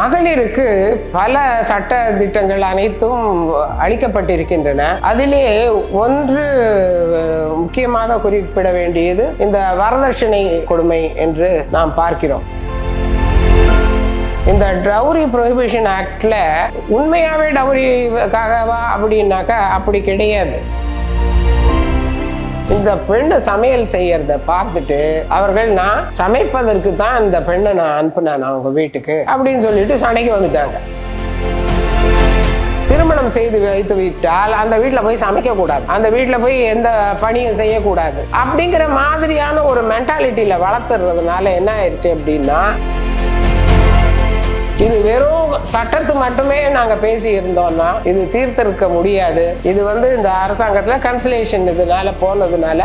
மகளிருக்கு பல சட்ட திட்டங்கள் அனைத்தும் அளிக்கப்பட்டிருக்கின்றன. அதிலே ஒன்று முக்கியமாக குறிப்பிட வேண்டியது இந்த வரதட்சணை கொடுமை என்று நாம் பார்க்கிறோம். இந்த டவுரி ப்ரொஹிபிஷன் ஆக்ட்ல உண்மையாவே டவுரிக்காகவா அப்படின்னாக்கா அப்படி கிடையாது. இந்த பெண்ணு சமையல் செய்யறத பார்த்துட்டு அவர்கள் நான் சமைப்பதற்கு தான் இந்த பெண்ணை நான் அனுப்புனேன் அவங்க வீட்டுக்கு அப்படின்னு சொல்லிட்டு சண்டைக்கு வந்துட்டாங்க. திருமணம் செய்து வைத்து விட்டால் அந்த வீட்டில் போய் சமைக்க கூடாது. அந்த வீட்டில் போய் எந்த பணியும் செய்யக்கூடாது. அப்படிங்கிற மாதிரியான ஒரு மென்டாலிட்டியில வளர்த்துறதுனால என்ன ஆயிடுச்சு அப்படின்னா இது வெறும் சட்டத்து மட்டுமே நாங்க பேசி இருந்தோம்னா இது தீர்த்திருக்க முடியாது. இது வந்து இந்த அரசாங்கத்துல கன்சலேஷன் இதனால போனதுனால.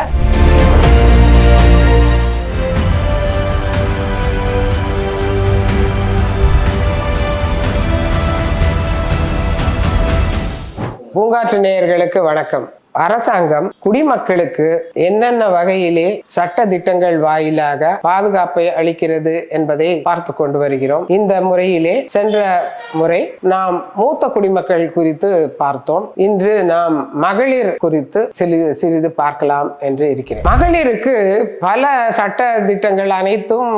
பூங்காற்று நேயர்களுக்கு வணக்கம். அரசாங்கம் குடிமக்களுக்கு என்னென்ன வகையிலே சட்ட திட்டங்கள் வாயிலாக பாதுகாப்பை அளிக்கிறது என்பதை பார்த்து கொண்டு வருகிறோம். இந்த முறையிலே சென்ற முறை நாம் மூத்த குடிமக்கள் குறித்து பார்த்தோம். இன்று நாம் மகளிர் குறித்து சிறிது சிறிது பார்க்கலாம் என்று இருக்கிறேன். மகளிருக்கு பல சட்ட திட்டங்கள் அனைத்தும்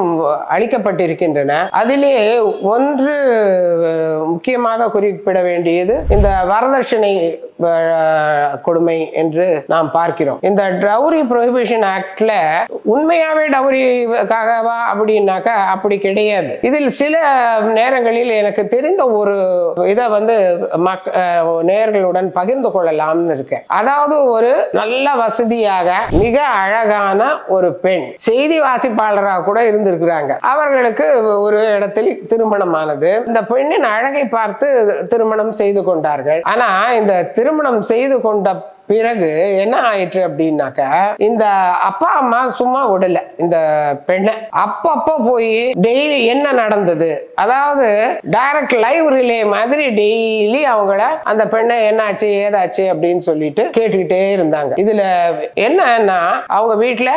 அளிக்கப்பட்டிருக்கின்றன. அதிலே ஒன்று முக்கியமாக குறிப்பிட வேண்டியது இந்த வரதட்சணை கொடுமை என்று நாம் பார்க்கிறோம். இந்த டவுரி ப்ரொஹிபிஷன் ஆக்ட்ல உண்மையாவே டவுரிக்காகவா அப்படின்னாக்கா அப்படி கிடையாது. இதில் சில நேரங்களில் எனக்கு தெரிந்த ஒரு இதை வந்து மக் நேர்களுடன் பகிர்ந்து கொள்ளலாம்னு இருக்கேன். அதாவது ஒரு நல்ல வசதியாக மிக அழகான ஒரு பெண் செய்தி வாசிப்பாளராக கூட இருந்திருக்கிறாங்க. அவர்களுக்கு ஒரு இடத்தில் திருமணமானது. இந்த பெண்ணின் அழகை பார்த்து திருமணம் செய்து கொண்டார்கள். ஆனா இந்த திருமணம் செய்து கொண்ட பிறகு என்ன ஆயிற்று அப்படின்னாக்க இந்த அப்பா அம்மா சும்மா விடல இந்த பெண்ணை. அப்பப்போ போய் டெய்லி என்ன நடந்தது? அதாவது டைரக்ட் லைவ் ரிலே மாதிரி டெய்லி அவங்கள அந்த பெண்ணை என்னாச்சு ஏதாச்சு அப்படின்னு சொல்லிட்டு கேட்டுக்கிட்டே இருந்தாங்க. இதுல என்னன்னா அவங்க வீட்டுல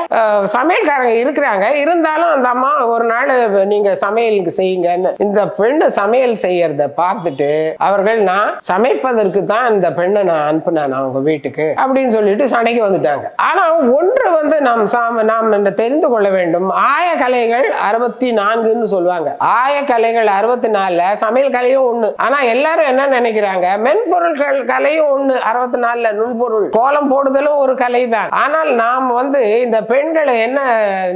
சமையல்காரங்க இருக்கிறாங்க. இருந்தாலும் அந்த அம்மா ஒரு நாள் நீங்க சமையலுக்கு செய்யுங்கன்னு இந்த பெண்ணு சமையல் செய்யறத பார்த்துட்டு அவர்கள் நான் சமைப்பதற்கு தான் இந்த பெண்ணை நான் அனுப்புனேன் அவங்க வீட்டுக்கு. அப்படின்னு சொல்லிட்டு சண்டைக்கு வந்துட்டாங்க. ஆனா ஒன்று வந்து நாம் சாம நாம் தெரிந்து கொள்ள வேண்டும். ஆய கலைகள் அறுபத்தி நான்குன்னு சொல்லுவாங்க. ஆய கலைகள் அறுபத்தி நாலுல சமையல் கலையும் ஒண்ணு. ஆனா எல்லாரும் என்ன நினைக்கிறாங்க? மென்பொருட்கள் கலையும் ஒண்ணு. அறுபத்தி நாலுல நுண்பொருள். கோலம் போடுதலும் ஒரு கலை தான் ஆனால் நாம் வந்து இந்த பெண்களை என்ன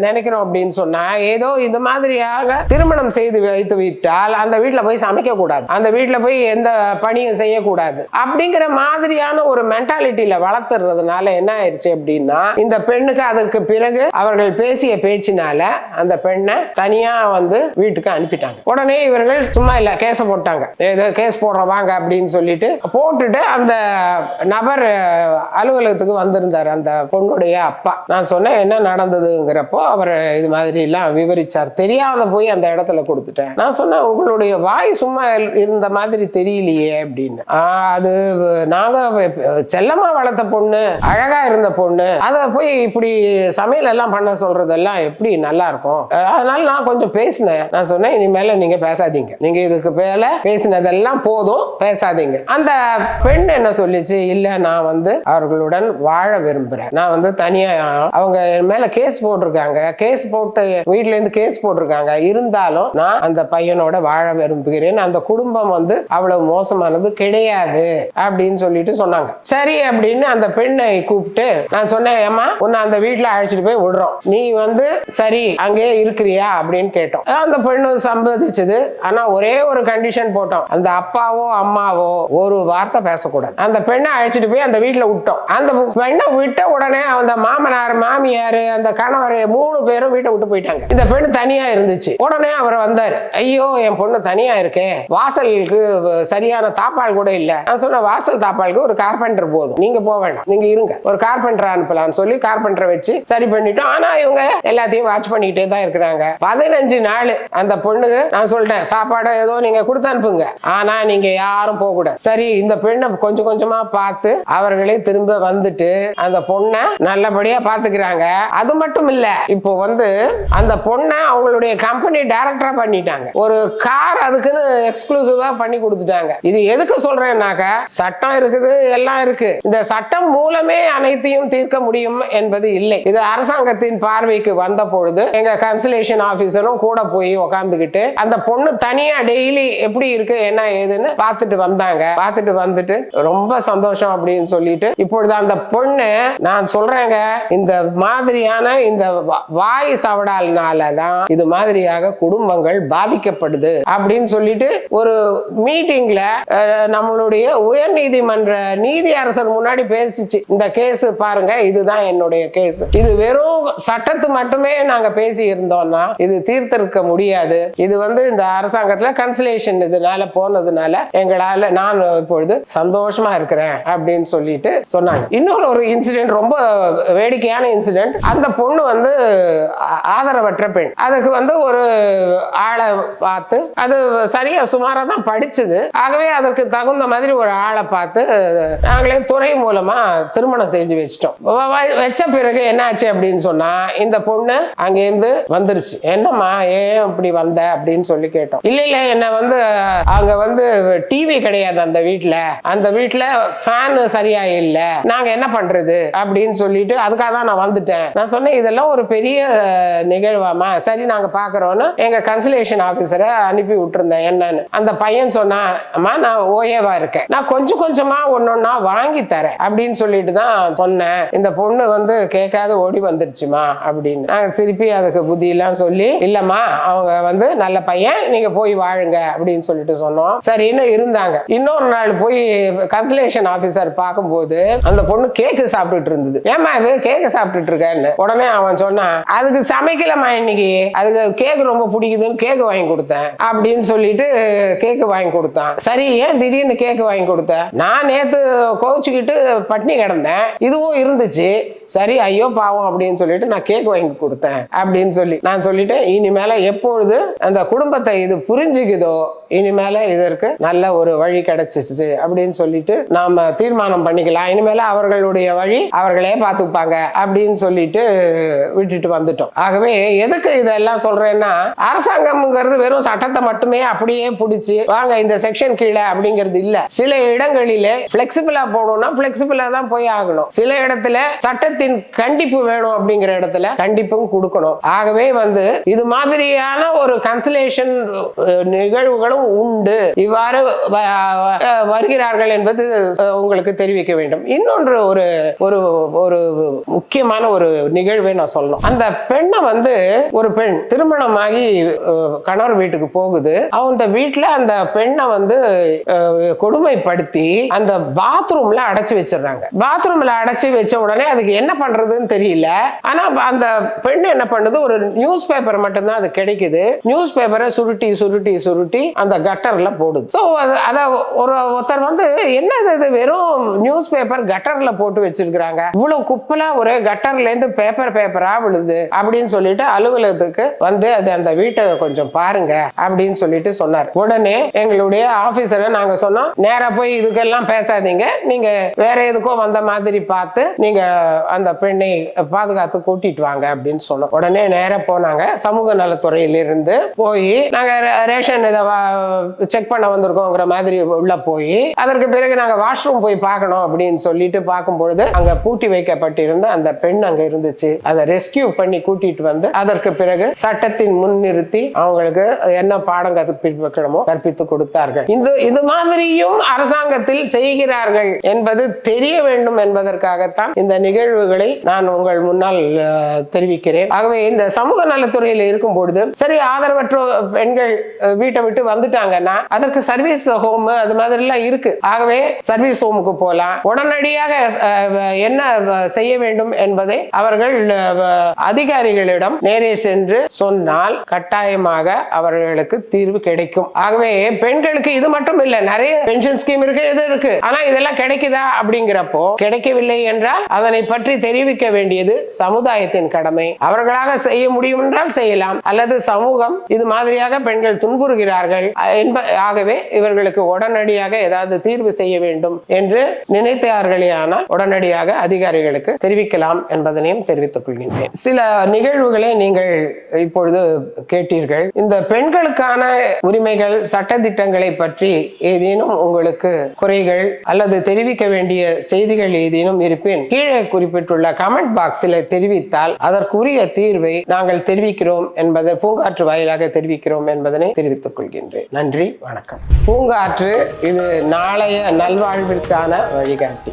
நினைக்கிறோம் அப்படின்னு சொன்னா ஏதோ இது மாதிரியாக திருமணம் செய்து வைத்து விட்டால் அந்த வீட்டுல போய் சமைக்க கூடாது அந்த வீட்டுல போய் எந்த பணியும் செய்யக்கூடாது. அப்படிங்கிற மாதிரியான ஒரு மென்டாலிட்டியில வளர்த்துறதுனால என்ன ஆயிடுச்சு அப்படின்னா இந்த பெண்ணுக்கு அதற்கு பிறகு அவர்கள் பேசிய பேச்சினால அந்த பெண்ணை தனியா வந்து வீட்டுக்கு அனுப்பிட்டாங்க. உடனே இவர்கள் சும்மா இல்ல கேஸ போட்டாங்க. ஏதோ கேஸ் போடுறோம் வாங்க அப்படின்னு சொல்லிட்டு போட்டுட்டு அந்த நபர் அலுவலகத்துக்கு வந்திருந்தார். அந்த பொண்ணுடைய அப்பா. நான் சொன்னேன் என்ன நடந்ததுங்கிறப்போ அவர் இது மாதிரி எல்லாம் விவரிச்சார். தெரியாத போய் அந்த இடத்துல கொடுத்துட்டேன். நான் சொன்னேன் உங்களுடைய வாய் சும்மா இருந்த மாதிரி தெரியலையே அப்படின்னு. அது நாங்க செல்லமா வளர்த்த பொண்ணு அழகா இருந்த பொண்ணு. அதை போய் இப்படி சமையல் எல்லாம் பண்ண சொல்றதெல்லாம் எப்படி நல்லா இருக்கும் அதனால நான் கொஞ்சம் பேசினேன். நான் சொன்னேன் இனிமேல நீங்க பேசாதீங்க. நீங்க இதுக்கு மேல பேசினதெல்லாம் போதும் பேசாதீங்க. அந்த பெண் என்ன சொல்லிச்சு? இல்ல நான் வந்து அவர்களுடன் வாழ விரும்புறேன். நான் வந்து தனியா அவங்க என் மேல கேஸ் போட்டிருக்காங்க. கேஸ் போட்டு வீட்ல இருந்து கேஸ் போட்டிருக்காங்க. இருந்தாலும் நான் அந்த பையனோட வாழ விரும்புகிறேன். அந்த குடும்பம் வந்து அவ்வளவு மோசமானது கிடையாது. அப்படின்னு சொல்லிட்டு சொன்னாங்க. சரி அப்படின்னு அந்த பெண்ணை கூப்பிட்டு நான் சொன்னேன் ஏமா உன்னை அந்த வீட்டுல அழைச்சிட்டு போய் விடுறோம். நீ வந்து சரி அங்கே இருக்கிறியா? அப்படின்னு கேட்டோம். அந்த பெண்ணு சம்மதிச்சது ஆனா ஒரே ஒரு கண்டிஷன் போட்டோம். அந்த அப்பாவோ அம்மாவோ ஒரு வார்த்தை பேசக்கூடாது. அந்த பெண்ணை அழைச்சிட்டு போய் அந்த வீட்டுல விட்டோம். அந்த பெண்ணை விட்ட உடனே அந்த மாமனார் மாமியார் அந்த கணவர் மூணு பேரும் வீட்டை விட்டு போயிட்டாங்க. இந்த பெண்ணு தனியா இருந்துச்சு. உடனே அவர் வந்தாரு. ஐயோ என் பொண்ணு தனியா இருக்கே. வாசலுக்கு சரியான தாப்பால் கூட இல்ல. நான் சொன்ன வாசல் தாப்பாலுக்கு ஒரு கார்பெண்டர் போதும். நீங்க நீங்க போக வேண்டாம் நீங்க இருங்க. ஒரு கார்பெண்டர் அனுப்பலாம்னு சொல்லி கார்பெண்டரை வச்சு சரி பண்ணிட்டோம். ஆனா இவங்க எல்லாத்தையும் வாட்ச் பண்ணிக்கிட்டே தான் இருக்கிறாங்க. பதினஞ்சு நாள் அந்த பொண்ணுக்கு நான் சொல்லிட்டேன் சாப்பாடு ஏதோ நீங்க கொடுத்து அனுப்புங்க. ஆனா நீங்க யாரும் போக கூடாது. சரி இந்த பெண்ணை கொஞ்சம் கொஞ்சமா பார்த்து அவர்களே திரும்ப வந்துட்டு அந்த பொண்ணை நல்லபடியா பாத்துக்கிறாங்க அது மட்டும் இல்ல இப்போ வந்து அந்த பொண்ணை அவங்களுடைய கம்பெனி டைரக்டரா பண்ணிட்டாங்க. ஒரு கார் அதுக்குன்னு எக்ஸ்க்ளூசிவா பண்ணி கொடுத்துட்டாங்க. இது எதுக்கு சொல்றேன்னாக்க சட்டம் இருக்குது எல்லாம் இருக்கு. இந்த சட்டம் மூலமே அனைத்தையும் தீர்க்க முடியும் என்பது இல்லை இல்லை. இது அரசாங்கத்தின் பார்வைக்கு வந்த பொழுது எங்க கன்சலேஷன் ஆபீசரும் கூட போய் உக்காந்துக்கிட்டு அந்த பொண்ணு தனியா டெய்லி எப்படி இருக்கு என்ன ஏதுன்னு பார்த்துட்டு வந்தாங்க. பார்த்துட்டு வந்துட்டு ரொம்ப சந்தோஷம் அப்படின்னு சொல்லிட்டு இப்பொழுது அந்த பொண்ணு நான் சொல்றேங்க இந்த மாதிரியான இந்த வா- வாய் சவடால்னால தான் இது மாதிரியாக குடும்பங்கள் பாதிக்கப்படுது அப்படின்னு சொல்லிட்டு ஒரு மீட்டிங்ல நம்மளுடைய உயர் நீதிமன்ற நீதி அரசர் முன்னாடி பேசிச்சு. இந்த கேஸ் பாருங்க இதுதான் என்னுடைய கேஸ் இது வெறும் சட்டத்து மட்டுமே நாங்க பேசி இருந்தோம்னா இது தீர்த்திருக்க முடியாது. இது வந்து இந்த அரசாங்கத்துல கன்சலேஷன் இதனால போனதுனால எங்களால நான் இப்பொழுது சந்தோஷமா இருக்கிறேன் அப்படின்னு சொல்லிட்டு சொன்னாங்க. இன்னொரு ஒரு இன்சிடென்ட் ரொம்ப வேடிக்கையான இன்சிடென்ட் அந்த பொண்ணு வந்து ஆதரவற்ற பெண். அதுக்கு வந்து ஒரு ஆளை பார்த்து அது சரியா சுமாரா தான் படிச்சது. ஆகவே அதற்கு தகுந்த மாதிரி ஒரு ஆளை பார்த்து நாங்களே துறை மூலமா திருமணம் செஞ்சு வச்சிட்டோம். வச்ச பிறகு என்னாச்சு அப்படின்னு சொன்னா இந்த பொண்ணு அங்கேருந்து வந்துருச்சு. என்னம்மா ஏன் இப்படி வந்த? அப்படின்னு சொல்லி கேட்டோம். இல்ல இல்ல என்ன வந்து அங்க வந்து டிவி கிடையாது அந்த வீட்டுல அந்த வீட்டுல ஃபேன் சரியா இல்ல. நாங்க என்ன பண்றது? அப்படின்னு சொல்லிட்டு அதுக்காக தான் நான் வந்துட்டேன். நான் சொன்னேன் இதெல்லாம் ஒரு பெரிய நிகழ்வாமா சரி நாங்க பாக்குறோம்னு எங்க கன்சலேஷன் ஆபீசரை அனுப்பி விட்டுருந்தேன். என்னன்னு. அந்த பையன் சொன்னா அம்மா நான் ஓஏவா இருக்கேன். நான் கொஞ்சம் கொஞ்சமா ஒன்னொன்னா வாங்கி தரேன். அப்படின்னு சொல்லிட்டு தான் சொன்னேன். இந்த பொண்ணு வந்து கேட்காத ஓடி வந்துருச்சுமா அப்படின்னு. நாங்கள் திருப்பி அதுக்கு புத்தி எல்லாம் சொல்லி இல்லம்மா அவங்க வந்து நல்ல பையன் நீங்க போய் வாழுங்க அப்படின்னு சொல்லிட்டு சொன்னோம். சரின்னு இருந்தாங்க. இன்னொரு நாள் போய் கன்சலேஷன் ஆபீசர் பார்க்கும்போது அந்த பொண்ணு கேக்கு சாப்பிட்டுட்டு இருந்தது. ஏமா இது? கேக்கு சாப்பிட்டுட்டு இருக்கேன்னு. உடனே அவன் சொன்னான் அதுக்கு சமைக்கலம்மா இன்னைக்கு. அதுக்கு கேக் ரொம்ப பிடிக்குதுன்னு கேக் வாங்கி கொடுத்தேன் அப்படின்னு சொல்லிட்டு கேக்கு வாங்கி கொடுத்தான். சரி ஏன் திடீர்னு கேக் வாங்கி கொடுத்த? நான் நேத்து கோவிச்சுக்கிட்டு பட்னி கிடந்தேன். இதுவும் இருந்துச்சு. சரி ஐயோ பாவம் அப்படின்னு சொல்லிட்டு நான் கேக் வாங்கி கொடுத்தேன் அப்படின்னு சொல்லி நான் சொல்லிட்டேன் இனிமேல எப்பொழுது அந்த குடும்பத்தை இது புரிஞ்சுக்குதோ இனிமேல இதற்கு நல்ல ஒரு வழி கிடைச்சிச்சு அப்படின்னு சொல்லிட்டு நாம தீர்மானம் பண்ணிக்கலாம். இனிமேல அவர்களுடைய வழி அவர்களே பார்த்துப்பாங்க அப்படின்னு சொல்லிட்டு விட்டுட்டு வந்துட்டோம். ஆகவே எதுக்கு இதெல்லாம் சொல்றேன்னா அரசாங்கம்ங்கிறது வெறும் சட்டத்தை மட்டுமே அப்படியே பிடிச்சி வாங்க இந்த செக்ஷன் கீழே அப்படிங்கிறது இல்ல. சில இடங்களிலே பிளெக்சிபிளா போகணும்னா பிளெக்சிபிளா தான் போய் ஆகணும். சில இடத்துல சட்டத்தின் கண் கண்டிப்பு வேணும் அப்படிங்கிற இடத்துல கண்டிப்பும் கொடுக்கணும். ஆகவே வந்து இது மாதிரியான ஒரு கன்சலேஷன் நிகழ்வுகளும் உண்டு. இவ்வாறு வருகிறார்கள் என்பது உங்களுக்கு தெரிவிக்க வேண்டும். இன்னொன்று ஒரு ஒரு ஒரு முக்கியமான ஒரு நிகழ்வை நான் சொல்லணும். அந்த பெண்ணை வந்து ஒரு பெண் திருமணமாகி கணவர் வீட்டுக்கு போகுது. அந்த வீட்டில் அந்த பெண்ணை வந்து கொடுமைப்படுத்தி அந்த பாத்ரூம்ல அடைச்சி வச்சிடுறாங்க. பாத்ரூம்ல அடைச்சி வச்ச உடனே அதுக்கு என்ன பண்றதுன்னு தெரியல. ஆனா அந்த பெண் என்ன பண்ணுது? ஒரு நியூஸ் பேப்பர் மட்டும்தான் அது கிடைக்குது. நியூஸ் பேப்பரை சுருட்டி சுருட்டி சுருட்டி அந்த கட்டர்ல போடுது. ஸோ அது அதை ஒரு ஒருத்தர் வந்து என்ன இது? இது வெறும் நியூஸ் பேப்பர் கட்டர்ல போட்டு வச்சிருக்கிறாங்க. இவ்வளவு குப்பலா ஒரு கட்டர்ல இருந்து பேப்பர் பேப்பரா விழுது அப்படின்னு சொல்லிட்டு அலுவலகத்துக்கு வந்து அது அந்த வீட்டை கொஞ்சம் பாருங்க அப்படின்னு சொல்லிட்டு சொன்னார். உடனே எங்களுடைய ஆபீசரை நாங்க சொன்னோம் நேரா போய் இதுக்கெல்லாம் பேசாதீங்க. நீங்க வேற எதுக்கோ வந்த மாதிரி பார்த்து நீங்க அந்த பெண்ணை பாதுகாத்து கூட்டிட்டு வாங்க அப்படின்னு சொன்னோம். உடனே நேரா போனாங்க. சமூக நலத்துறையிலிருந்து போய் நாங்க ரேஷன் இதை செக் பண்ண வந்திருக்கோங்கிற மாதிரி உள்ள போய் அதற்கு பிறகு நாங்க வாஷ்ரூம் போய் பார்க்கணும் அப்படின்னு சொல்லிட்டு பார்க்கும் பொழுது அங்க பூட்டி வைக்கப்பட்டிருந்த அந்த பெண் அங்க இருந்துச்சு. அதை ரெஸ்கியூ பண்ணி கூட்டிட்டு வந்து அதற்கு பிறகு சட்டத்தின் முன் நிறுத்தி அவங்களுக்கு என்ன பாடம் கற்பிக்கணுமோ கற்பித்து கொடுத்தார்கள். இந்த இது மாதிரியும் அரசாங்கத்தில் செய்கிறார்கள் என்பது தெரிய வேண்டும் என்பதற்காகத்தான் இந்த நிகழ்வுகளை நான் உங்கள் முன்னால் தெரிவிக்கிறேன். ஆகவே இந்த சமூக நலத்துறையில் இருக்கும் பொழுது சரி ஆதரவற்ற பெண்கள் வீட்டை விட்டு வந்துட்டாங்கன்னா அதற்கு சர்வீஸ் ஹோம் அது மாதிரி எல்லாம் இருக்கு. ஆகவே சர்வீஸ் ஹோமுக்கு போகலாம். உடனடியாக என்ன செய்ய வேண்டும் என்பதை அவர்கள் அதிகாரிகளிடம் நேரே சென்று சொன்னால் கட்டாயமாக அவர்களுக்கு தீர்வு கிடைக்கும். ஆகவே பெண்களுக்கு இது மட்டும் இல்ல நிறைய பென்ஷன் ஸ்கீம் இருக்கு இது இருக்கு. ஆனா இதெல்லாம் கிடைக்குதா அப்படிங்கிறப்போ கிடைக்கவில்லை என்றால் அதனை பற்றி தெரிவிக்க வேண்டியது சமுதாயத்தின் கடமை. அவர்களாக செய்ய முடியும் என்றால் செய்யலாம். அல்லது சமூகம் இது மாதிரியாக பெண்கள் துன்புறுகிறார்கள். என்ப ஆகவே இவர்களுக்கு உடனடியாக ஏதாவது தீர்வு செய்ய வேண்டும் என்று நினைத்தார்களே ஆனால் உடனடியாக அதிகாரிகளுக்கு தெரிவிக்கலாம் என்பதனையும் தெரிவித்துக் கொள்கின்றேன். சில நிகழ்வுகளை நீங்கள் இப்பொழுது கேட்டீர்கள். இந்த பெண்களுக்கான உரிமைகள் சட்டதிட்டங்களை பற்றி ஏதேனும் உங்களுக்கு குறைகள் அல்லது தெரிவிக்க வேண்டிய செய்திகள் ஏதேனும் இருப்பின் கீழே குறிப்பிட்டுள்ள கமெண்ட் பாக்ஸில் தெரிவித்தால் அதற்குரிய தீர்வை நாங்கள் தெரிவிக்கிறோம் என்பதை பூங்காற்று வாயிலாக தெரிவிக்கிறோம் என்பதனை தெரிவித்துக் கொள்கின்றேன். நன்றி வணக்கம். பூங்காற்று இது நாளைய நல்வாழ்விற்கான வழிகாட்டி.